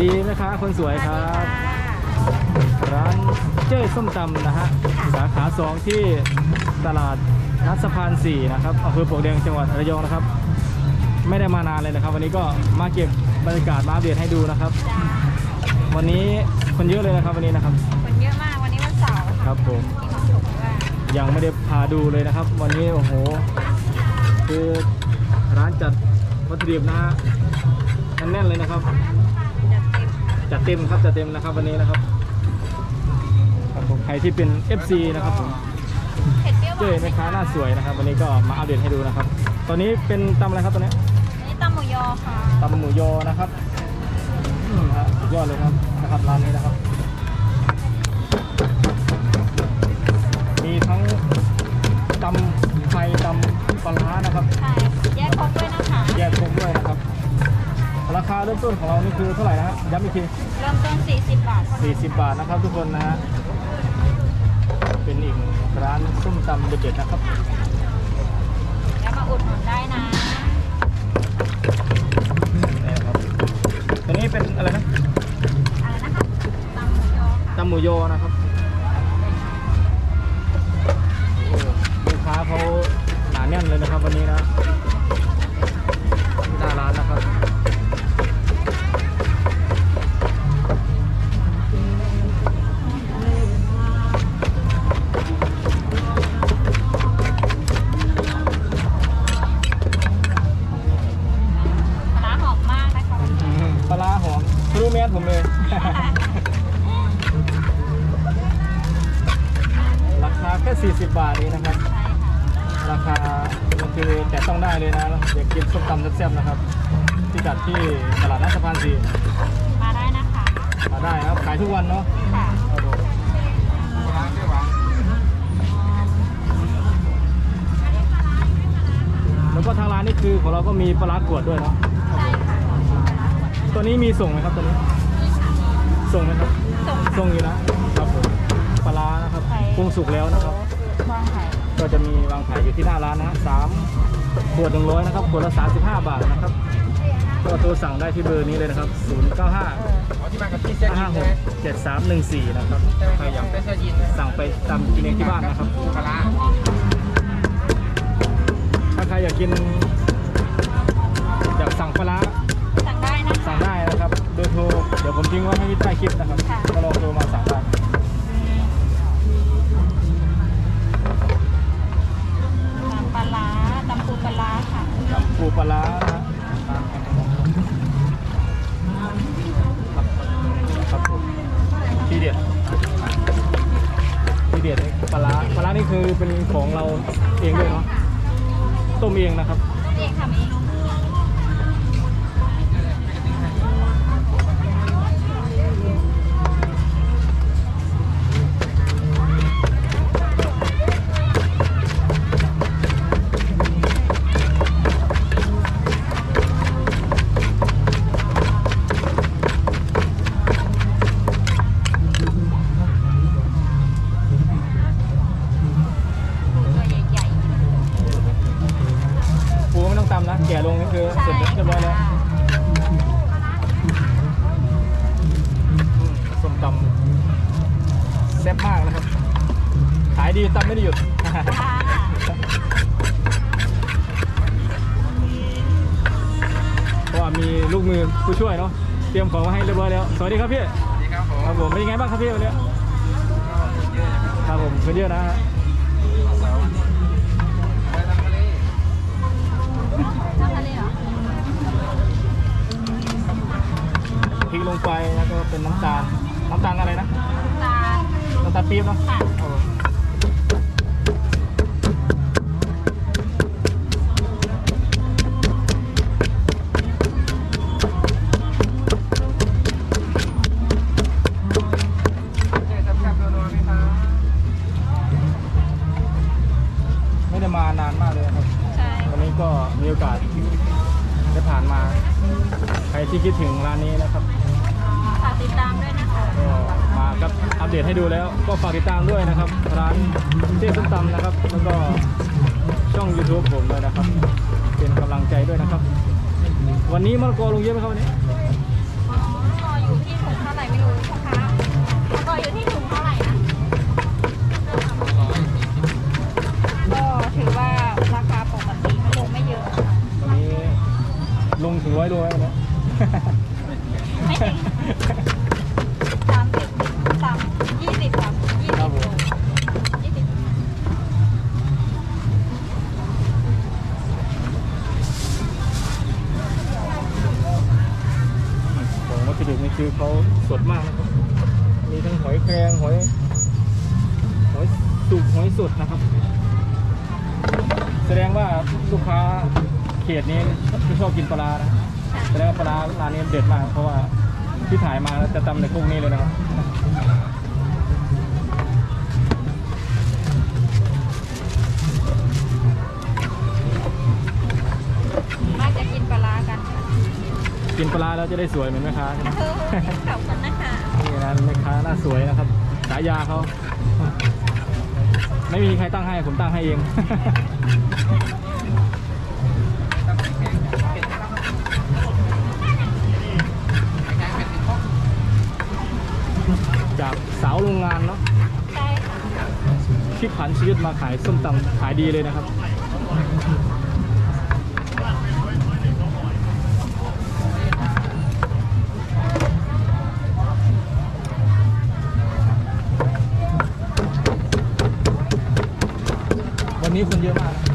ดีแม่ค้าคนสวยครับ ร้านเจ้ยส้มตำนะฮะสาขาสองที่ตลาดนัดสะพาน4นะครับอำเภอปลวกแดงจังหวัดระยองนะครับ ไม่ได้มานานเลยนะครับ วันนี้ก็มาเก็บบรรยากาศมาอัปเดตให้ดูนะครับจ้าวันนี้คนเยอะเลยนะครับวันนี้นะครับ คนเยอะมากวันนี้วันเสาร์ครับผมมีความสุขด้วยยังไม่ได้พาดูเลยนะครับ วันนี้โอ้โห คือร้านจัดวัตถุดิบนะฮะแน่นๆเลยนะครับ จัดเต็มจัดเต็มครับจัดเต็มนะครับวันนี้นะครับครับผมใครที่เป็น FC นะครับผมเผ็ดเปรี้ยวหวาเจ้ยนแม่ค้าหน้าสวยนะครับ วันนี้ก็มาอัปเดตให้ดูนะครับ ตอนนี้เป็นตำอะไรครับตอนนี้อันนี้ตำหมูยอค่ะตำหมูยอนะครับอืมฮะสุดยอดเลยครับนะครับร้านนี้นะครับ เริ่มต้นของเรานี่คือเท่าไหร่นะฮะย้ำอีกทีเริ่มต้น 40 บาทเท่านั้น40 บาทนะครับทุกคนนะฮะเป็นอีกร้านส้มตำเด็ดๆนะครับแล้วมาอุดหนุนได้นะนี่ครับตัวนี้เป็นอะไรนะอะไรนะคะตำหมูยอค่ะตำหมูยอนะครับ 140 บาทนี้นะครับ ราคาคือแต่ต้องได้เลยนะอยากกินส้มตำแซ่บนะครับที่จัดที่ตลาดนัดสะพานสีมาได้นะคะมาได้ครับขายทุกวันเนาะแล้วก็ทางร้านนี่คือของเราก็มีปลาขวดด้วยเนาะตัวนี้มีส่งไหมครับตัวนี้ ส่งไหมครับ ส่งอยู่นะครับผมปลานะครับปรุงสุกแล้วนะครับ ก็จะมีวางขายอยู่ที่หน้าร้านนะฮะสามขวดหนึ่งร้อยนะครับขวดละ35บาทนะครับก็โทรสั่งได้ที่เบอร์นี้เลยนะครับ0 9 5อ๋อที่มากับพี่เส้นยิน5ใช่ไหม6 7 3 1 4นะครับใครอยากเป็นเส้นยินนะสั่งไปตามกินเองที่บ้านนะครับ ปูปลาร้าถ้าใครอยากกินอยากสั่งปลาร้าสั่งได้นะคะสั่งได้นะครับโดยโทรเดี๋ยวผมทิ้งไว้ให้ที่ใต้คลิปนะครับค่ะ ก็ลองโทรมาสั่ง ปูปลาครับครับผมทีเด็ดทีเด็ดนี่ปลาปลานี่คือเป็นของเราเองด้วยเนาะต้มเองนะครับต้มเองทำเอง ไม่ได้หยุดค่ะเพราะว่ามีลูกมือผู้ช่วยเนาะ เตรียมของมาให้เรียบร้อยแล้ว สวัสดีครับพี่ สวัสดีครับผมครับผมเป็นยังไงบ้างครับพี่วันนี้ก็เยอะนะครับครับผมคนเยอะนะฮะเสาร์ไปทำทะเลน้ำทะเลเหรอพริกลงไปแล้วก็เป็นน้ำตาล น้ำตาลอะไรนะตาล น้ำตาลปี๊บเนาะ มีโอกาสได้ผ่านมา ใครที่คิดถึงร้านนี้นะครับฝากติดตามด้วยนะคะก็มาครับอัปเดตให้ดูแล้ว ก็ฝากติดตามด้วยนะครับ ร้านเจ๊ส้มตำนะครับ แล้วก็ช่อง YouTube ผมด้วยนะครับ เป็นกำลังใจด้วยนะครับ วันนี้มะละกอลงเยอะไหมครับวันนี้ อ๋อก็อยู่ที่ถุงเท่าไหร่ไม่รู้พ่อค้าก็อยู่ที่ถุง โลแล้วนะไม่ถึงสามสิบสามยี่สิบสามยี่ครัสิบยี่สิบของวัตถุดิบนี่คือเขาสดมากนะครับ มีทั้งหอยแครงหอย หอยสุกหอยสดนะครับ แสดงว่าลูกค้าเขตนี้ไม่ชอบกินปลาร้านะ แสดงว่าปลาร้าร้านนี้เด็ดมากเพราะว่าที่ถ่ายมาแล้วจะตำในคุกนี้เลยนะครับมากจะกินปลาร้ากันค่ะกินปลาร้าแล้วจะได้สวยเหมือนแม่ค้าใช่ไหม เออขอบคุณนะคะ นี่นะแม่ค้าหน้าสวยนะครับฉายาเขา ไม่มีใครตั้งให้ผมตั้งให้เอง พลิกผันชีวิตมาขายส้มตำขายดีเลยนะครับวันนี้คนเยอะมาก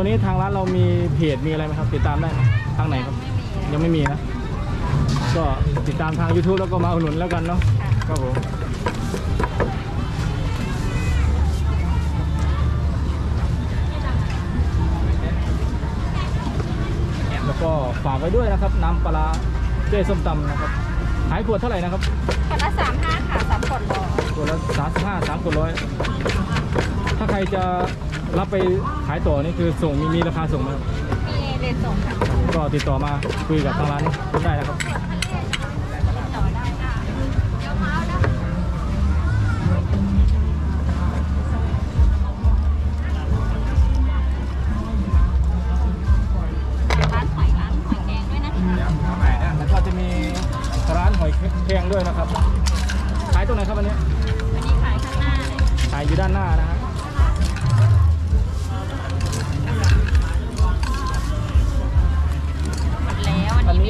ตัวนี้ทางร้านเรามีเพจมีอะไรไหมครับติดตามได้ไหมทางไหนครับไม่มีเลยยังไม่มีนะ ก็ติดตามทาง YouTube แล้วก็มาอุดหนุนแล้วกันเนาะค่ะครับผมแล้วก็ฝากไว้ด้วยนะครับ น้ำปลาร้าเจ้ส้มตำนะครับขายขวดเท่าไหร่นะครับคนละสามห้าค่ะสามขวดร้อยขวดละสามสิบห้าสามขวดร้อยถ้าใครจะ รับไปขายต่อนี่คือส่งมีมีราคาส่งไหมครับมีเลนส่งค่ะก็ติดต่อมาคุยกับทางร้านได้นะครับติดต่อได้ค่ะเดี๋ยวมาแล้วร้านหอยร้านหอยแดงด้วยนะคะแล้วก็จะมีร้านหอยแครงด้วยนะครับ ขายตรงไหนครับอันนี้วันนี้ขายข้างหน้าเลยขายอยู่ด้านหน้านะฮะ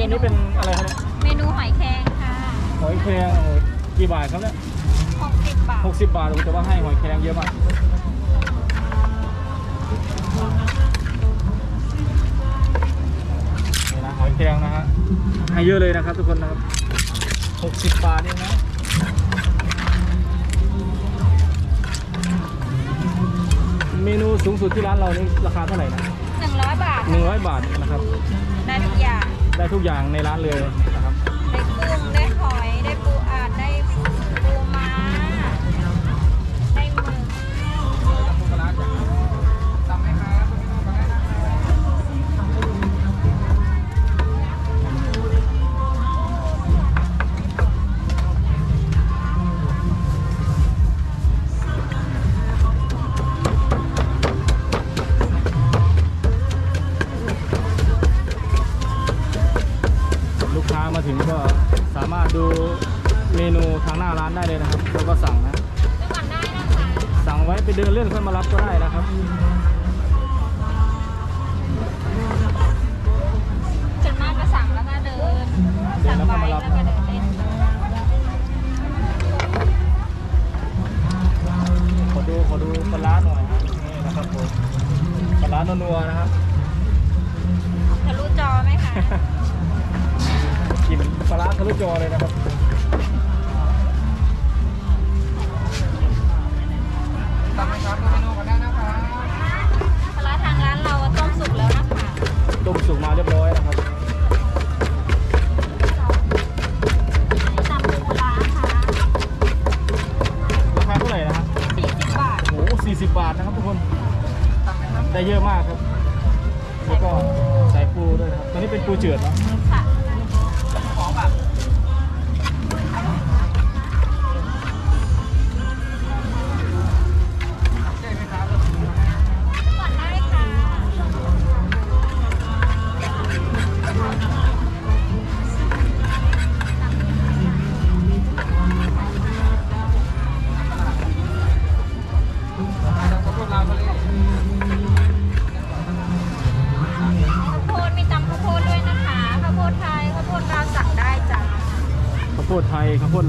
นนนี้นี้อันนี้เป็นอะไรครับเนี่ยเมนูหอยแครงค่ะหอยแครงโอ้โหกี่บาทครับเนี่ย60บาท หกสิบบาทโอ้โหแต่ว่าให้หอยแครงเยอะมากนี่นะหอยแครงนะฮะให้เยอะเลยนะครับทุกคนนะครับหกสิบบาทเองนะเมนูสูงสุดที่ร้านเรานี่ราคาเท่าไหร่นะ100 บาท หนึ่งร้อยบาทนะครับ ได้ทุกอย่าง ได้ทุกอย่างในร้านเลย สั่งไว้แล้วก็เดินเล่นขอดูขอดูปลาร้าหน่อยนะนี่นะครับผมปลาร้านัวๆนะครับทะลุจอไหมคะกลินปลาร้าทะลุจอเลยนะครับ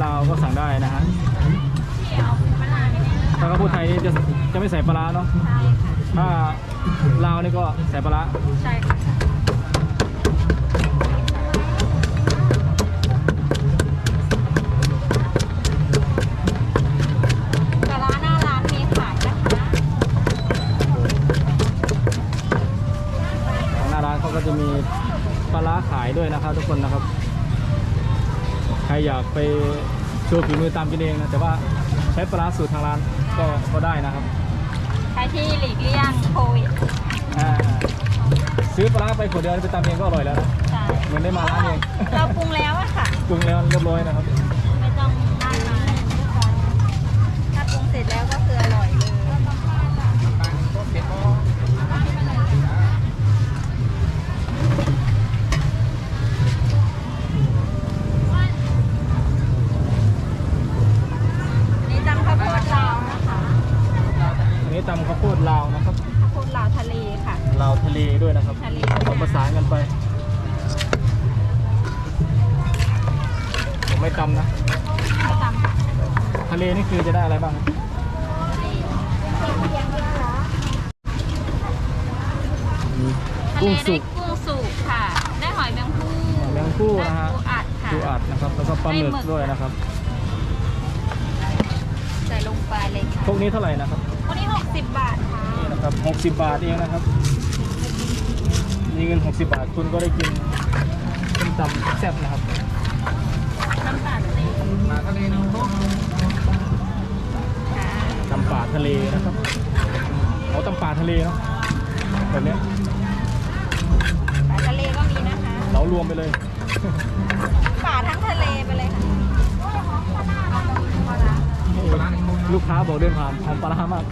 ลาวก็สั่งได้นะฮะที่เอามะนาวไหมเนี่ยถ้าข้าวโพดไทยนี่จะจะไม่ใส่ปลาร้าเนาะใช่ค่ะถ้าลาวนี่ก็ใส่ปลาร้าใช่ค่ะปลาร้าหน้าร้านมีขายนะคะของหน้าร้านเขาก็จะมีปลาร้าขายด้วยนะครับทุกคนนะครับใครอยากไปโชว์ฝีมือตามกินเองนะ แต่ว่าใช้ปลาร้าสูตรทางร้านก็ก็ได้นะครับ ใครที่หลีกเลี่ยงโควิดอ่าซื้อปลาร้าไปขวดเดียวไปตามเองก็อร่อยแล้วนะใช่เหมือนได้มาร้านเองเราปรุงแล้วอะค่ะ ปรุงแล้วเรียบร้อยนะครับ ไม่ต้องนั่งมาถ้าปรุงเสร็จแล้วก็คืออร่อยเลย ปลาก็เผ็ดก็ นี่ตำข้าวโพดลาวนะคะ อันนี้ ตำข้าวโพดลาวนะครับข้าวโพดลาวทะเลค่ะ ลาวทะเลด้วยนะครับทะเลผสมผสานกันไปผมไม่ตำนะไม่ตำทะเลนี่คือจะได้อะไรบ้างทะเลกุ้งได้สุกกุ้งสุกค่ะ ได้หอยแมงภู่แมงคู่นะฮะได้ปูอัดค่ะปูอัดนะครับ แล้วก็ปลาหมึกได้หมึกด้วยนะครับ ใส่ลงไปเลยค่ะ พวกนี้เท่าไหร่นะครับวันนี้ 60 บาทค่ะนี่นะครับ 60 บาทเองนะครับ มีเงิน 60 บาทคุณก็ได้กินส้มตำแซ่บนะครับ น้ำตาลตีปลาทะเลหนึ่งต้มค่ะตำป่าทะเลนะครับเอาตำป่าทะเลเนาะแบบเนี้ยปลาทะเลก็มีนะคะ เรารวมไปเลย ป่าทั้งทะเลไปเลยค่ะ ลูกค้าบอกเดินผ่านหอมปลาร้ามาก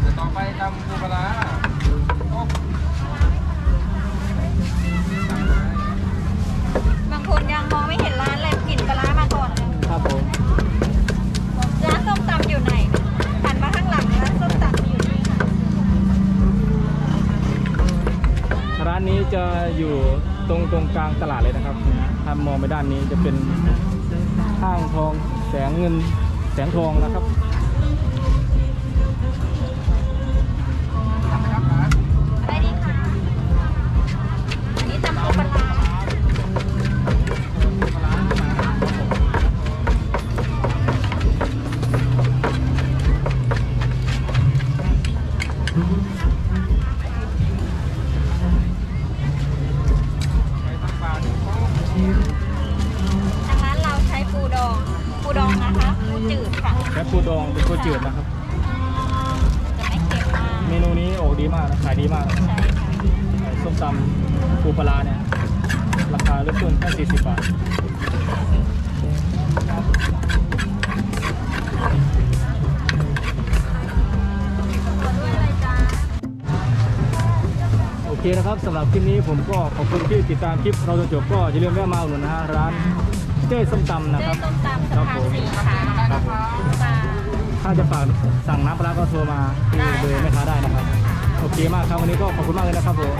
เดี๋ยวต่อไปทำปูปลาร้าต้มบางคนยังมองไม่เห็นร้านเลยกลิ่นปลาร้ามาก่อนเลยครับผม ร้านส้มตำอยู่ไหนหันมาข้างหลังร้านส้มตำอยู่นี่ค่ะร้านนี้จะอยู่ตรงตรงกลางตลาดเลยนะครับถ้ามองไปด้านนี้จะเป็น ห้างทองแสงเงินแสงทองนะครับ จืดนะครับจะไม่เค็มมากเมนูนี้โอ้ดีมากนะขายดีมากนะใช่ค่ะไอ้ส้มตำปูปลาร้าเนี่ย ราคาเริ่มต้นแค่40 บาทด้วยอะไรจ้าโอเคนะครับสำหรับคลิปนี้ผมก็ขอบคุณที่ติดตามคลิปเราจนจบก็อย่าลืมแวะมาอุดหนุนนะฮะร้านเจ้ยส้มตำนะเจ้ครับส้มตำสะพานสีค่ะครับผมปลา ถ้าจะฝากสั่งน้ำปลาร้าก็โทรมาที่เบอร์แม่ค้าได้นะครับ โอเคมากครับวันนี้ก็ขอบคุณมากเลยนะครับผม